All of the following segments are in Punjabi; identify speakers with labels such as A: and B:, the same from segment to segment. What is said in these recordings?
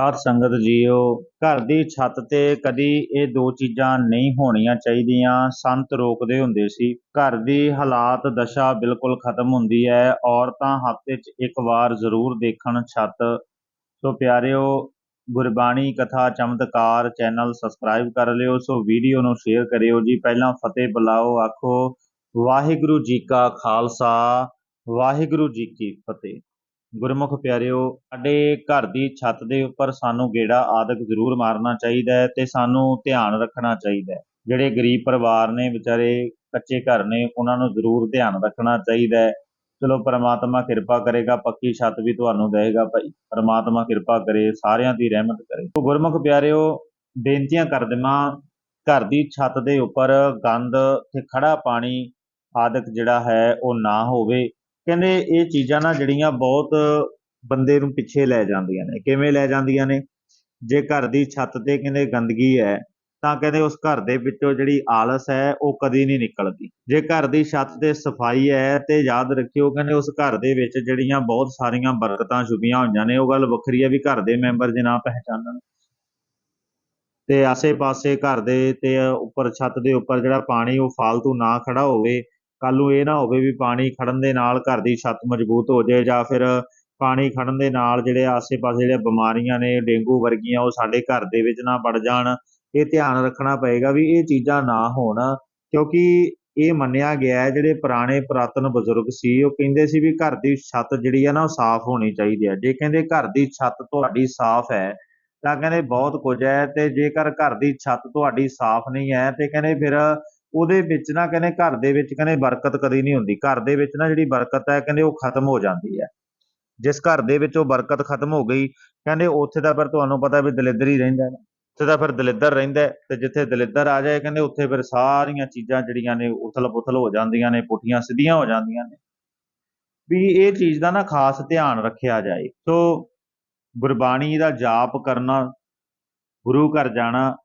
A: ਸਾਧ ਸੰਗਤ ਜੀਓ। ਘਰ ਦੀ ਛੱਤ ਤੇ ਕਦੀ ਇਹ ਦੋ ਚੀਜ਼ਾਂ ਨਹੀਂ ਹੋਣੀਆਂ ਚਾਹੀਦੀਆਂ। ਸੰਤ ਰੋਕਦੇ ਹੁੰਦੇ ਸੀ। ਘਰ ਦੀ ਹਾਲਾਤ, ਦਸ਼ਾ ਬਿਲਕੁਲ ਖਤਮ ਹੁੰਦੀ ਹੈ। ਔਰਤਾਂ ਹਫ਼ਤੇ 'ਚ ਇੱਕ ਵਾਰ ਜ਼ਰੂਰ ਦੇਖਣ ਛੱਤ। ਸੋ ਪਿਆਰਿਓ, ਗੁਰਬਾਣੀ ਕਥਾ ਚਮਤਕਾਰ ਚੈਨਲ ਸਬਸਕ੍ਰਾਈਬ ਕਰ ਲਿਓ। ਸੋ ਵੀਡੀਓ ਨੂੰ ਸ਼ੇਅਰ ਕਰਿਓ ਜੀ। ਪਹਿਲਾਂ ਫਤਿਹ ਬੁਲਾਓ, ਆਖੋ, ਵਾਹਿਗੁਰੂ ਜੀ ਕਾ ਖਾਲਸਾ, ਵਾਹਿਗੁਰੂ ਜੀ ਕੀ ਫਤਿਹ। ਗੁਰਮੁਖ ਪਿਆਰਿਓ, ਸਾਡੇ ਘਰ ਦੀ ਛੱਤ ਦੇ ਉੱਪਰ ਸਾਨੂੰ ਗੇੜਾ ਆਦਿਕ ਜ਼ਰੂਰ ਮਾਰਨਾ ਚਾਹੀਦਾ ਹੈ ਤੇ ਸਾਨੂੰ ਧਿਆਨ ਰੱਖਣਾ ਚਾਹੀਦਾ ਹੈ। ਜਿਹੜੇ ਗਰੀਬ ਪਰਿਵਾਰ ਨੇ, ਵਿਚਾਰੇ ਕੱਚੇ ਘਰ ਨੇ, ਉਹਨਾਂ ਨੂੰ ਜ਼ਰੂਰ ਧਿਆਨ ਰੱਖਣਾ ਚਾਹੀਦਾ ਹੈ। ਚਲੋ, ਪ੍ਰਮਾਤਮਾ ਕਿਰਪਾ ਕਰੇਗਾ, ਪੱਕੀ ਛੱਤ ਵੀ ਤੁਹਾਨੂੰ ਦੇਵੇਗਾ ਭਾਈ। ਪ੍ਰਮਾਤਮਾ ਕਿਰਪਾ ਕਰੇ, ਸਾਰਿਆਂ ਦੀ ਰਹਿਮਤ ਕਰੇ। ਤੋ ਗੁਰਮੁਖ ਪਿਆਰਿਓ, ਬੇਨਤੀਆਂ ਕਰ ਦੇਵਾਂ, ਘਰ ਦੀ ਛੱਤ ਦੇ ਉੱਪਰ ਗੰਦ ਤੇ ਖੜਾ ਪਾਣੀ ਆਦਿਕ ਜਿਹੜਾ ਹੈ ਉਹ ਨਾ ਹੋਵੇ। ਕਹਿੰਦੇ ਇਹ ਚੀਜ਼ਾਂ ਨਾ ਜਿਹੜੀਆਂ ਬਹੁਤ ਬੰਦੇ ਨੂੰ ਪਿੱਛੇ ਲੈ ਜਾਂਦੀਆਂ ਨੇ। ਕਿਵੇਂ ਲੈ ਜਾਂਦੀਆਂ ਨੇ? ਜੇ ਘਰ ਦੀ ਛੱਤ ਤੇ ਕਹਿੰਦੇ ਗੰਦਗੀ ਹੈ, ਤਾਂ ਕਹਿੰਦੇ ਉਸ ਘਰ ਦੇ ਵਿੱਚੋਂ ਜਿਹੜੀ ਆਲਸ ਹੈ, ਉਹ ਕਦੀ ਨਹੀਂ ਨਿਕਲਦੀ। ਜੇ ਘਰ ਦੀ ਛੱਤ ਤੇ ਸਫ਼ਾਈ ਹੈ ਤੇ ਯਾਦ ਰੱਖਿਓ ਕਹਿੰਦੇ ਉਸ ਘਰ ਦੇ ਵਿੱਚ ਜਿਹੜੀਆਂ ਬਹੁਤ ਸਾਰੀਆਂ ਬਰਕਤਾਂ ਛੁਪੀਆਂ ਹੋਈਆਂ ਨੇ, ਉਹ ਗੱਲ ਵੱਖਰੀ ਹੈ ਵੀ ਘਰ ਦੇ ਮੈਂਬਰ ਜੇ ਨਾ ਪਹਿਚਾਨਣ। ਤੇ ਆਸੇ-ਪਾਸੇ ਘਰ ਦੇ ਤੇ ਉੱਪਰ ਛੱਤ ਦੇ ਉੱਪਰ ਜਿਹੜਾ ਪਾਣੀ ਉਹ ਫालतू ਨਾ ਖੜਾ ਹੋਵੇ ਕੱਲ ਨੂੰ ਇਹ ਨਾ ਹੋਵੇ ਵੀ ਪਾਣੀ ਖੜਨ ਦੇ ਨਾਲ ਘਰ ਦੀ ਛੱਤ ਮਜ਼ਬੂਤ ਹੋ ਜਾਏ ਜਾਂ ਫਿਰ ਪਾਣੀ ਖੜਨ ਦੇ ਨਾਲ ਜਿਹੜੇ ਆਸੇ-ਪਾਸੇ ਜਿਹੜੇ ਬਿਮਾਰੀਆਂ ਨੇ, ਡੇਂਗੂ ਵਰਗੀਆਂ, ਉਹ ਸਾਡੇ ਘਰ ਦੇ ਵਿੱਚ ਨਾ ਵੜ ਜਾਣ। ਇਹ ਧਿਆਨ ਰੱਖਣਾ ਪਏਗਾ ਵੀ ਇਹ ਚੀਜ਼ਾਂ ਨਾ ਹੋਣ, ਕਿਉਂਕਿ ਇਹ ਮੰਨਿਆ ਗਿਆ ਹੈ, ਜਿਹੜੇ ਪੁਰਾਣੇ ਪੁਰਾਤਨ ਬਜ਼ੁਰਗ ਸੀ, ਉਹ ਕਹਿੰਦੇ ਸੀ ਵੀ ਘਰ ਦੀ ਛੱਤ ਜਿਹੜੀ ਹੈ ਨਾ, ਉਹ ਸਾਫ਼ ਹੋਣੀ ਚਾਹੀਦੀ ਹੈ। ਜੇ ਕਹਿੰਦੇ ਘਰ ਦੀ ਛੱਤ ਤੁਹਾਡੀ ਸਾਫ਼ ਹੈ, ਤਾਂ ਕਹਿੰਦੇ ਬਹੁਤ ਕੁਝ ਹੈ ਤੇ ਜੇਕਰ ਘਰ ਦੀ ਛੱਤ ਤੁਹਾਡੀ ਸਾਫ਼ ਨਹੀਂ ਹੈ, ਤੇ ਕਹਿੰਦੇ ਫਿਰ ਉਹਦੇ ਵਿੱਚ ਨਾ ਕਹਿੰਦੇ ਘਰ ਦੇ ਵਿੱਚ ਕਹਿੰਦੇ ਬਰਕਤ ਕਦੀ ਨਹੀਂ ਹੁੰਦੀ। ਘਰ ਦੇ ਵਿੱਚ ਨਾ ਜਿਹੜੀ ਬਰਕਤ ਹੈ ਕਹਿੰਦੇ ਉਹ ਖਤਮ ਹੋ ਜਾਂਦੀ ਹੈ। ਜਿਸ ਘਰ ਦੇ ਵਿੱਚ ਉਹ ਬਰਕਤ ਖਤਮ ਹੋ ਗਈ, ਕਹਿੰਦੇ ਉੱਥੇ ਦਾ ਫਿਰ ਤੁਹਾਨੂੰ ਪਤਾ ਵੀ ਦਲਿੱਦਰ ਹੀ ਰਹਿੰਦਾ ਹੈ। ਉੱਥੇ ਦਾ ਫਿਰ ਦਲਿੱਦਰ ਰਹਿੰਦਾ ਤੇ ਜਿੱਥੇ ਦਲਿੱਦਰ ਆ ਜਾਏ ਕਹਿੰਦੇ ਉੱਥੇ ਫਿਰ ਸਾਰੀਆਂ ਚੀਜ਼ਾਂ ਜਿਹੜੀਆਂ ਨੇ ਉਥਲ-ਪੁਥਲ ਹੋ ਜਾਂਦੀਆਂ ਨੇ, ਪੁੱਠੀਆਂ ਸਿੱਧੀਆਂ ਹੋ ਜਾਂਦੀਆਂ ਨੇ। ਵੀ ਇਹ ਚੀਜ਼ ਦਾ ਨਾ ਖਾਸ ਧਿਆਨ ਰੱਖਿਆ ਜਾਏ। ਸੋ ਗੁਰਬਾਣੀ ਦਾ ਜਾਪ ਕਰਨਾ, ਗੁਰੂ ਘਰ ਜਾਣਾ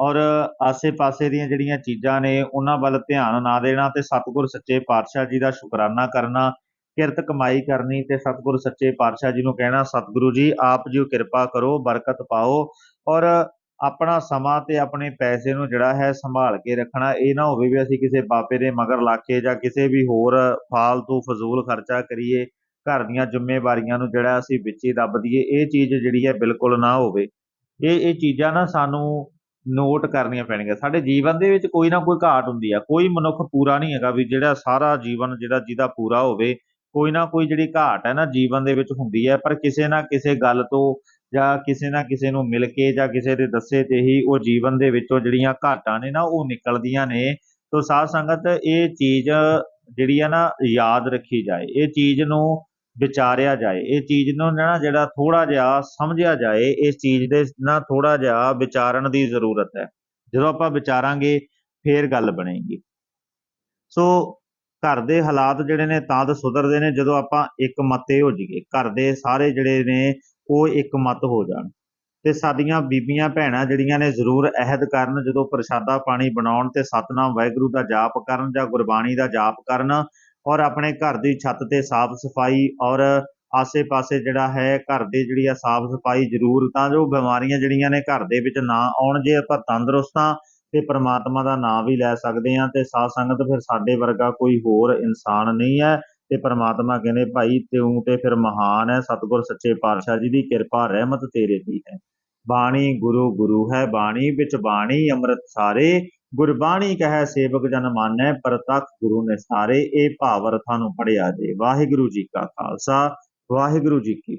A: ਔਰ ਆਸੇ-ਪਾਸੇ ਦੀਆਂ ਜਿਹੜੀਆਂ ਚੀਜ਼ਾਂ ਨੇ, ਉਹਨਾਂ ਵੱਲ ਧਿਆਨ ਨਾ ਦੇਣਾ ਤੇ ਸਤਿਗੁਰ ਸੱਚੇ ਪਾਤਸ਼ਾਹ ਜੀ ਦਾ ਸ਼ੁਕਰਾਨਾ ਕਰਨਾ, ਕਿਰਤ ਕਮਾਈ ਕਰਨੀ ਤੇ ਸਤਿਗੁਰ ਸੱਚੇ ਪਾਤਸ਼ਾਹ ਜੀ ਨੂੰ ਕਹਿਣਾ, ਸਤਿਗੁਰੂ ਜੀ, ਆਪ ਜੀ ਕਿਰਪਾ ਕਰੋ, ਬਰਕਤ ਪਾਓ। ਔਰ ਆਪਣਾ ਸਮਾਂ ਤੇ ਆਪਣੇ ਪੈਸੇ ਨੂੰ ਜਿਹੜਾ ਹੈ ਸੰਭਾਲ ਕੇ ਰੱਖਣਾ, ਇਹ ਨਾ ਹੋਵੇ ਵੀ ਅਸੀਂ ਕਿਸੇ ਬਾਪੇ ਦੇ ਮਗਰ ਲੱਗ ਕੇ ਜਾਂ ਕਿਸੇ ਵੀ ਹੋਰ ਫਾਲਤੂ ਫਜ਼ੂਲ ਖਰਚਾ ਕਰੀਏ, ਘਰ ਦੀਆਂ ਜ਼ਿੰਮੇਵਾਰੀਆਂ ਨੂੰ ਜਿਹੜਾ ਅਸੀਂ ਵਿੱਚ ਹੀ ਦੱਬ ਦਈਏ, ਇਹ ਚੀਜ਼ ਜਿਹੜੀ ਹੈ ਬਿਲਕੁਲ ਨਾ ਹੋਵੇ। ਇਹ ਇਹ ਚੀਜ਼ਾਂ ਨਾ ਸਾਨੂੰ ਨੋਟ ਕਰਨੀਆਂ ਪੈਣਗੀਆਂ। ਸਾਡੇ ਜੀਵਨ ਦੇ ਵਿੱਚ ਕੋਈ ਨਾ ਕੋਈ ਘਾਟ ਹੁੰਦੀ ਆ। ਕੋਈ ਮਨੁੱਖ ਪੂਰਾ ਨਹੀਂ ਹੈਗਾ ਵੀ ਜਿਹੜਾ ਸਾਰਾ ਜੀਵਨ ਜਿਹੜਾ ਜਿਹਦਾ ਪੂਰਾ ਹੋਵੇ, ਕੋਈ ਨਾ ਕੋਈ ਜਿਹੜੀ ਘਾਟ ਹੈ ਨਾ ਜੀਵਨ ਦੇ ਵਿੱਚ ਹੁੰਦੀ ਹੈ। ਪਰ ਕਿਸੇ ਨਾ ਕਿਸੇ ਗੱਲ ਤੋਂ ਜਾਂ ਕਿਸੇ ਨਾ ਕਿਸੇ ਨੂੰ ਮਿਲ ਕੇ ਜਾਂ ਕਿਸੇ ਦੇ ਦੱਸੇ ਤੇ ਹੀ ਉਹ ਜੀਵਨ ਦੇ ਵਿੱਚੋਂ ਜਿਹੜੀਆਂ ਘਾਟਾਂ ਨੇ ਨਾ ਉਹ ਨਿਕਲਦੀਆਂ ਨੇ। ਤੋਂ ਸਾਧ ਸੰਗਤ, ਇਹ ਚੀਜ਼ ਜਿਹੜੀ ਆ ਨਾ ਯਾਦ ਰੱਖੀ ਜਾਏ। ਇਹ ਚੀਜ਼ ਨੂੰ ਵਿਚਾਰਿਆ ਜਾਏ। ਇਹ ਚੀਜ਼ ਨੂੰ ਨਾ ਜਿਹੜਾ ਥੋੜਾ ਜਿਹਾ ਸਮਝਿਆ ਜਾਏ, ਇਸ ਚੀਜ਼ ਦੇ ਨਾ ਥੋੜਾ ਜਿਹਾ ਵਿਚਾਰਨ ਦੀ ਜ਼ਰੂਰਤ ਹੈ। ਜਦੋਂ ਆਪਾਂ ਵਿਚਾਰਾਂਗੇ, ਫੇਰ ਗੱਲ ਬਣੇਗੀ। ਸੋ ਘਰ ਦੇ ਹਾਲਾਤ ਜਿਹੜੇ ਨੇ ਤਾਂ ਤਾਂ ਸੁਧਰਦੇ ਨੇ, ਜਦੋਂ ਆਪਾਂ ਇੱਕ ਮਤੇ ਹੋ ਜਾਈਏ। ਘਰ ਦੇ ਸਾਰੇ ਜਿਹੜੇ ਨੇ, ਉਹ ਇੱਕ ਮਤ ਹੋ ਜਾਣ। ਤੇ ਸਾਡੀਆਂ ਬੀਬੀਆਂ ਭੈਣਾਂ ਜਿਹੜੀਆਂ ਨੇ, ਜ਼ਰੂਰ ਅਹਿਦ ਕਰਨ, ਜਦੋਂ ਪ੍ਰਸ਼ਾਦਾ ਪਾਣੀ ਬਣਾਉਣ ਤੇ ਸਤਨਾਮ ਵਾਹਿਗੁਰੂ ਦਾ ਜਾਪ ਕਰਨ ਜਾਂ ਗੁਰਬਾਣੀ ਦਾ ਜਾਪ ਕਰਨ ਔਰ ਆਪਣੇ ਘਰ ਦੀ ਛੱਤ ਤੇ ਸਾਫ਼ ਸਫ਼ਾਈ ਔਰ ਆਸੇ-ਪਾਸੇ ਜਿਹੜਾ ਹੈ ਘਰ ਦੇ ਜਿਹੜੀ ਆ ਸਾਫ਼ ਸਫ਼ਾਈ ਜ਼ਰੂਰ, ਤਾਂ ਜੋ ਬਿਮਾਰੀਆਂ ਜਿਹੜੀਆਂ ਨੇ ਘਰ ਦੇ ਵਿੱਚ ਨਾ ਆਉਣ, ਜੇ ਆਪਾਂ ਤੰਦਰੁਸਤ ਤੰਦਰੁਸਤਾਂ ਤੇ ਪ੍ਰਮਾਤਮਾ ਦਾ ਨਾਮ ਵੀ ਲੈ ਸਕਦੇ ਆ ਤੇ ਸਾਧ ਸੰਗਤ ਫਿਰ ਸਾਡੇ ਵਰਗਾ ਕੋਈ ਹੋਰ ਇਨਸਾਨ ਨਹੀਂ ਹੈ ਤੇ ਪ੍ਰਮਾਤਮਾ ਕਹਿੰਦੇ, ਭਾਈ ਤੂੰ ਤੇ ਫਿਰ ਮਹਾਨ ਹੈ, ਸਤਿਗੁਰ ਸੱਚੇ ਪਾਤਸ਼ਾਹ ਜੀ ਦੀ ਕਿਰਪਾ, ਰਹਿਮਤ ਤੇਰੇ ਦੀ ਹੈ। ਬਾਣੀ ਗੁਰੂ ਗੁਰੂ ਹੈ, ਬਾਣੀ ਵਿੱਚ ਬਾਣੀ, ਅੰਮ੍ਰਿਤ ਸਾਰੇ ਗੁਰਬਾਣੀ ਕਹੈ, ਸੇਵਕ ਜਨ ਮਾਨੈ, ਪ੍ਰਤੱਖ ਗੁਰੂ ਨੇ ਸਾਰੇ ਇਹ ਭਾਵ ਅਰਥਾਂ ਨੂੰ ਪੜਿਆ ਜੇ। ਵਾਹਿਗੁਰੂ ਜੀ ਕਾ ਖਾਲਸਾ, ਵਾਹਿਗੁਰੂ ਜੀ ਕੀ